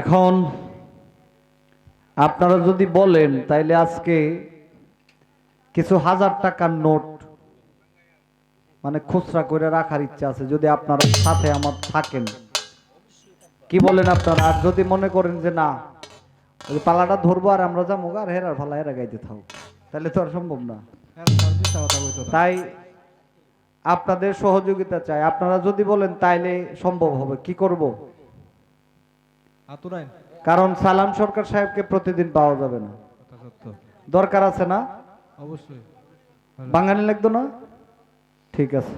এখন আপনারা যদি বলেন তাইলে আজকে কিছু হাজার টাকার নোট মানে খুচরা করে রাখার ইচ্ছা আছে যদি আপনারা সাথে আমার থাকেন। কি বলেন আপনারা? আর যদি মনে করেন যে না ওই পালাটা ধরবো আর আমরা যাব আর হেরার ফালা হেরা গাইতে থাকব তাহলে তো আর সম্ভব না। তাই আপনাদের সহযোগিতা চাই। আপনারা যদি বলেন তাইলে সম্ভব হবে। কি করব? আতুরাইন। কারণ সালাম সরকার সাহেবকে প্রতিদিন পাওয়া যাবে না। দরকার আছে না? অবশ্যই। বাঙালি লাগতো না? ঠিক আছে।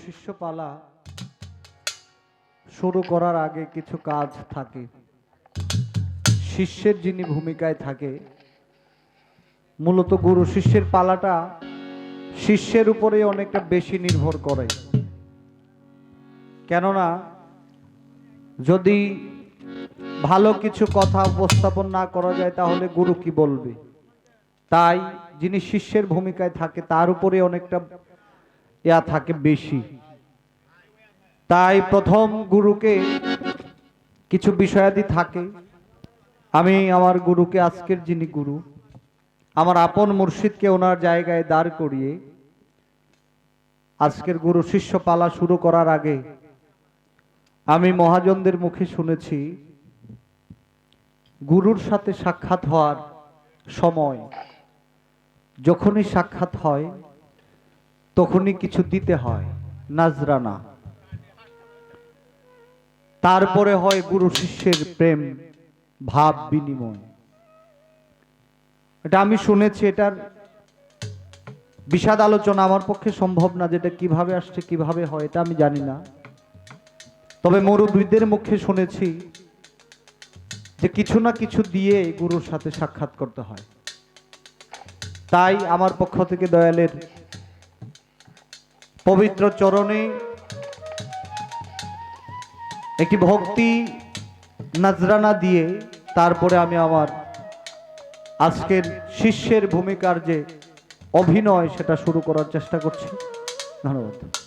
গুরু শিষ্য পালা শুরু করার আগে কিছু কাজ থাকে। শিষ্যের যিনি ভূমিকায় থাকে, মূলত গুরু শিষ্যের পালাটা শিষ্যের উপরে অনেকটা বেশি নির্ভর করে। কেননা, যদি ভালো কিছু কথা উপস্থাপন না করা যায়, তাহলে গুরু কি বলবে? তাই যিনি শিষ্যের ভূমিকায় থাকে, তার উপরে অনেকটা ইয়া থাকে বেশি। তাই প্রথম গুরুকে কিছু বিষয়াদি থাকে। আমি আমার গুরুকে, আজকের যিনি গুরু, আমার আপন মুর্শিদকে ওনার জায়গায় দাঁড় করিয়ে আজকের গুরু শিষ্য পালা শুরু করার আগে আমি মহাজনদের মুখে শুনেছি, গুরুর সাথে সাক্ষাৎ হওয়ার সময় যখনই সাক্ষাৎ হয় তখনই কিছু দিতে হয়, নাজরানা। তারপরে হয় গুরু শিষ্যের প্রেম, ভাব বিনিময়। এটা আমি শুনেছি, এটার বিষাদ আলোচনা আমার পক্ষে সম্ভব না, যেটা কীভাবে আসছে, কীভাবে হয়, এটা আমি জানি না। তবে মুরব্বীদের মুখে শুনেছি যে কিছু না কিছু দিয়ে গুরুর সাথে সাক্ষাৎ করতে হয়। তাই আমার পক্ষ থেকে দয়ালের পবিত্র চরণে একটি ভক্তি নাজরানা দিয়ে তারপরে আমি আমার আজকের শিষ্যের ভূমিকার যে অভিনয় সেটা শুরু করার চেষ্টা করছি। ধন্যবাদ।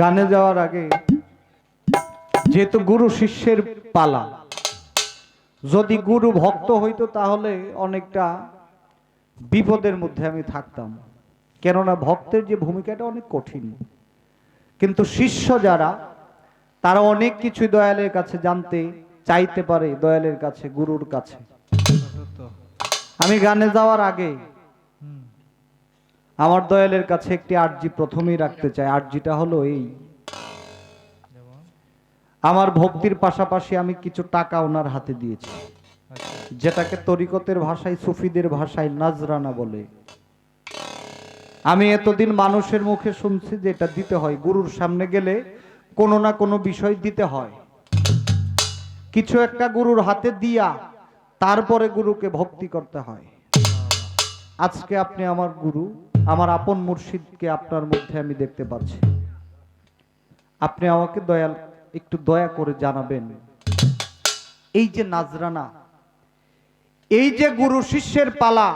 গানে যাওয়ার আগে যেহেতু গুরু শিষ্যের পালা, যদি গুরু ভক্ত হইতো তাহলে অনেকটা বিপদের মধ্যে আমি থাকতাম। কেননা ভক্তের যে ভূমিকাটা অনেক কঠিন। কিন্তু শিষ্য যারা, তারা অনেক কিছু দয়ালের কাছে জানতে চাইতে পারে, দয়ালের কাছে, গুরুর কাছে। আমি গানে যাওয়ার আগে আমার দয়ালের কাছে একটি আর্জি প্রথমেই রাখতে চাই। আর্জিটা হলো এই। আমার ভক্তির পাশাপাশি আমি কিছু টাকা ওনার হাতে দিয়েছি। যেটাকে তরিকতের ভাষায়, সুফিদের ভাষায় নাজরানা বলে। আমি এতদিন মানুষের মুখে শুনছি যে এটা দিতে হয়। গুরুর সামনে গেলে কোনো না কোনো বিষয় দিতে হয়। কিছু একটা গুরুর হাতে দিয়া তারপরে গুরুকে ভক্তি করতে হয়। আজকে আপনি আমার গুরু। আমার আপন মুর্শিদকে আপনার মধ্যে আমি দেখতে পাচ্ছি। আপনি আমাকে দয়াল, একটু দয়া করে জানাবেন। এই যে নাজরানা, এই যে গুরু শিষ্যের পালা,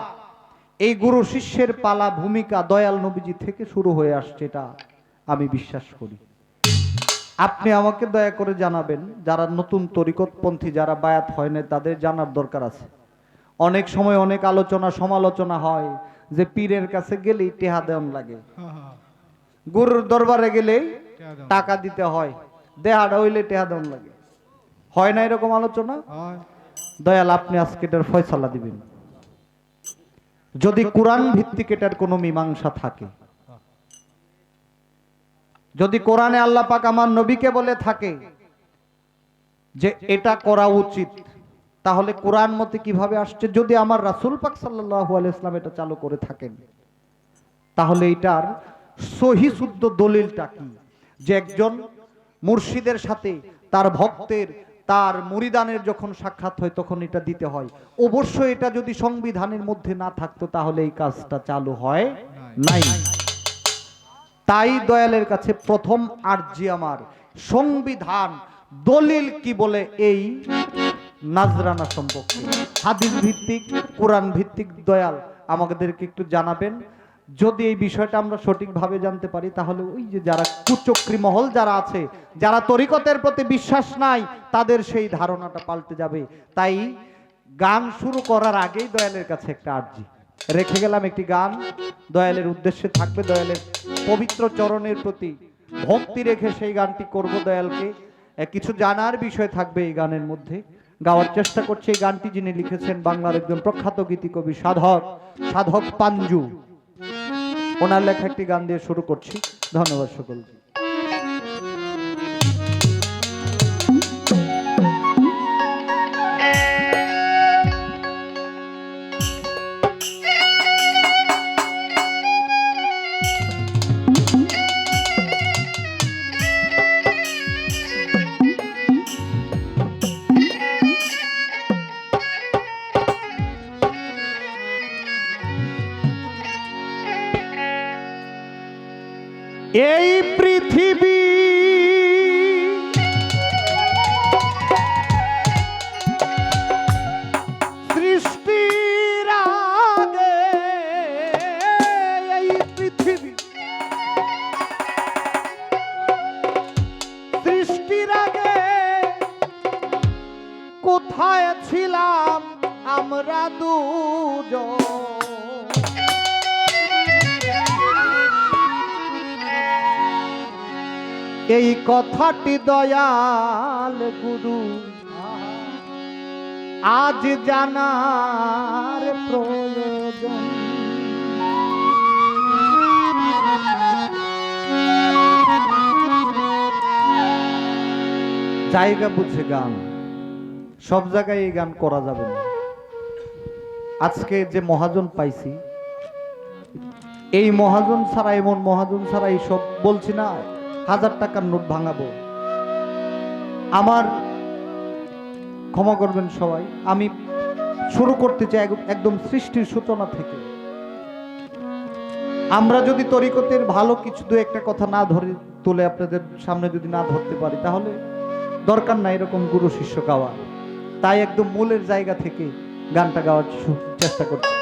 এই গুরু শিষ্যের পালা ভূমিকা দয়াল নবীজি থেকে শুরু হয়ে আসছে, এটা আমি বিশ্বাস করি। আপনি আমাকে দয়া করে জানাবেন, যারা নতুন তরিকতপন্থী, যারা বায়াত হয় না তাদের জানার দরকার আছে। অনেক সময় অনেক আলোচনা, সমালোচনা হয়। যে পীরের কাছে গেলেই টেহা দেওয়ান লাগে। গুরুর দরবারে গেলেই টাকা দিতে হয়। দেহাটা হইলে টেহা দেওয়ান লাগে। হয় না এরকম আলোচনা? দয়াল আপনি আজকে এটার ফয়সালা দিবেন। যদি কোরআন ভিত্তিক এটার কোনো মীমাংসা থাকে যদি কোরআনে আল্লাহ পাক আমার নবীকে বলে থাকে যে এটা করা উচিত তাহলে কোরআন মতে কীভাবে আসছে? যদি আমার রাসুল পাক সাল্লাল্লাহু আলাইহি ইসলাম এটা চালু করে থাকেন, তাহলে এটার সহি শুদ্ধ দলিলটা কি? যে একজন মুর্শিদের সাথে তার ভক্তের, তার মুরিদানের যখন সাক্ষাৎ হয়, তখন এটা দিতে হয়। অবশ্যই এটা যদি সংবিধানের মধ্যে না থাকতো, তাহলে এই কাজটা চালু হয় নাই। তাই দয়ালের কাছে প্রথম আর্জি আমার, সংবিধান, দলিল কি বলে এই নাজরানা সম্পর্কে হাদিস ভিত্তিক, কোরআন ভিত্তিক দয়াল আমাদেরকে একটু জানাবেন। যদি এই বিষয়টা আমরা সঠিকভাবে জানতে পারি, তাহলে ওই যে যারা কুচক্রী মহল যারা আছে, যারা তরিকতের প্রতি বিশ্বাস নাই, তাদের সেই ধারণাটা পাল্টে যাবে। তাই গান শুরু করার আগেই দয়ালের কাছে একটা আর্জি। রেখে গেলাম একটি গান। দয়ালের উদ্দেশ্যে থাকবে দয়ালের পবিত্র চরণের প্রতি ভক্তি রেখে সেই গানটি করব দয়ালকে। কিছু জানার বিষয় থাকবে এই গানের মধ্যে। গাওয়ার চেষ্টা করছে এই গানটি যিনি লিখেছেন বাংলার একজন প্রখ্যাত গীতি কবি সাধক সাধক পাঞ্জু। ওনার লেখা একটি গান দিয়ে শুরু করছি। ধন্যবাদ সকলকে। এই পৃথিবী কোথায় ছিলাম আমরা দুজন? এই কথাটি দয়াল গুরু। আজ জানার প্রয়োজন। জায়গা বুঝে গান। সব জায়গায় এই গান করা যাবে না। আজকে যে মহাজন পাইছি, এই মহাজন ছাড়া, এমন মহাজন ছাড়া এই সব বলছি না। হাজার টাকার নোট ভাঙাবো। আমার ক্ষমা করবেন সবাই। আমি শুরু করতে চাই এক- একদম সৃষ্টির সূচনা থেকে। আমরা যদি তরিকতের ভালো কিছু দু একটা কথা না ধরে তুলে আপনাদের সামনে যদি না ধরতে পারি, তাহলে দরকার নাই এরকম গুরু শিষ্য গাওয়া। তাই একদম মূলের জায়গা থেকে গানটা গাওয়ার চেষ্টা করছি।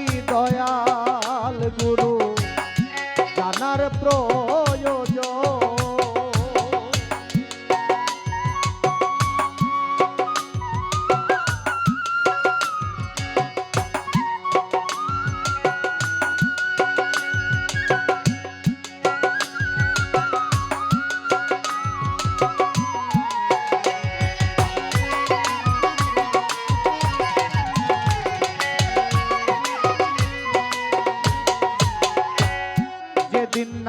দয়াল গুরু জানার প্রয়োজন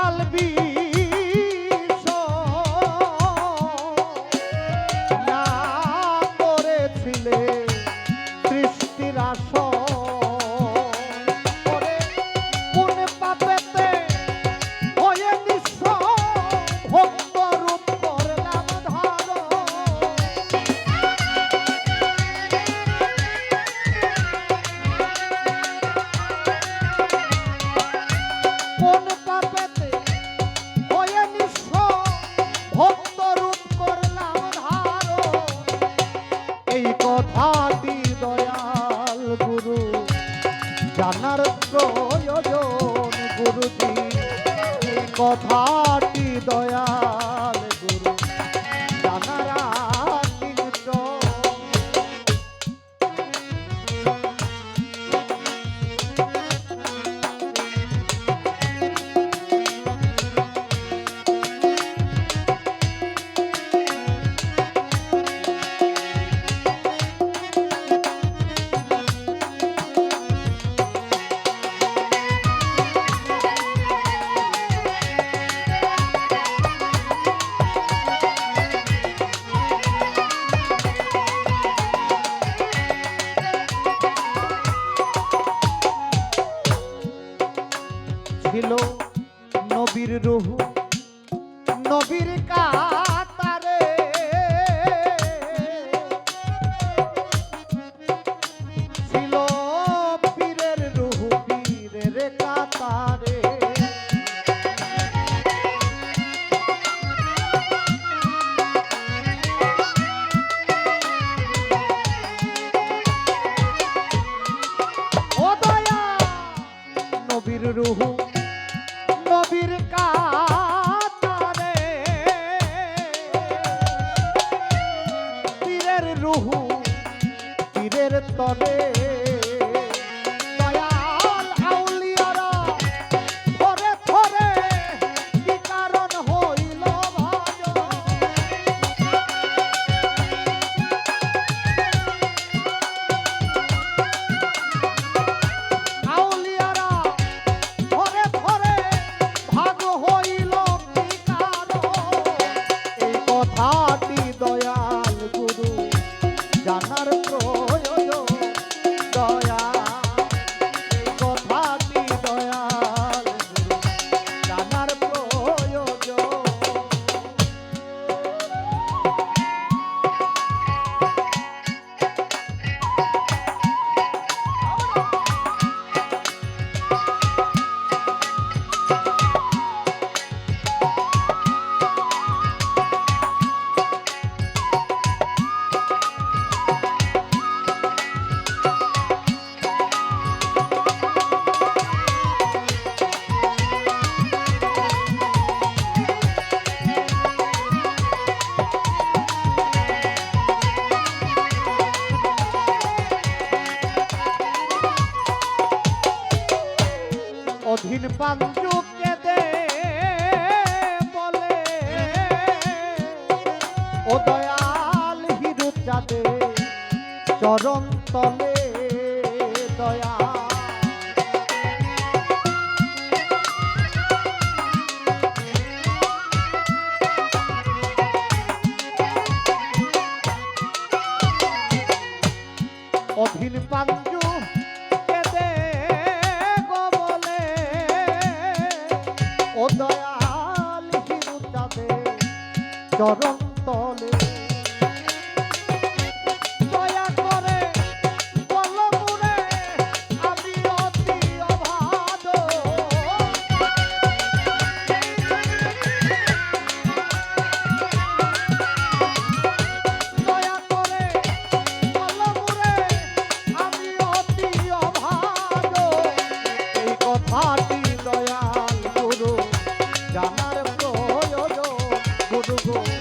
ঢালবি ছিল নবীর রুহ নবীর কা কবির কাতারে। তীরের রুহু তীরের তরে চরণ তলে দয়া। অধীর পাঞ্জু কেদে বলে ও দয়াল হিরু চাঁদে চরণ তলে do gol.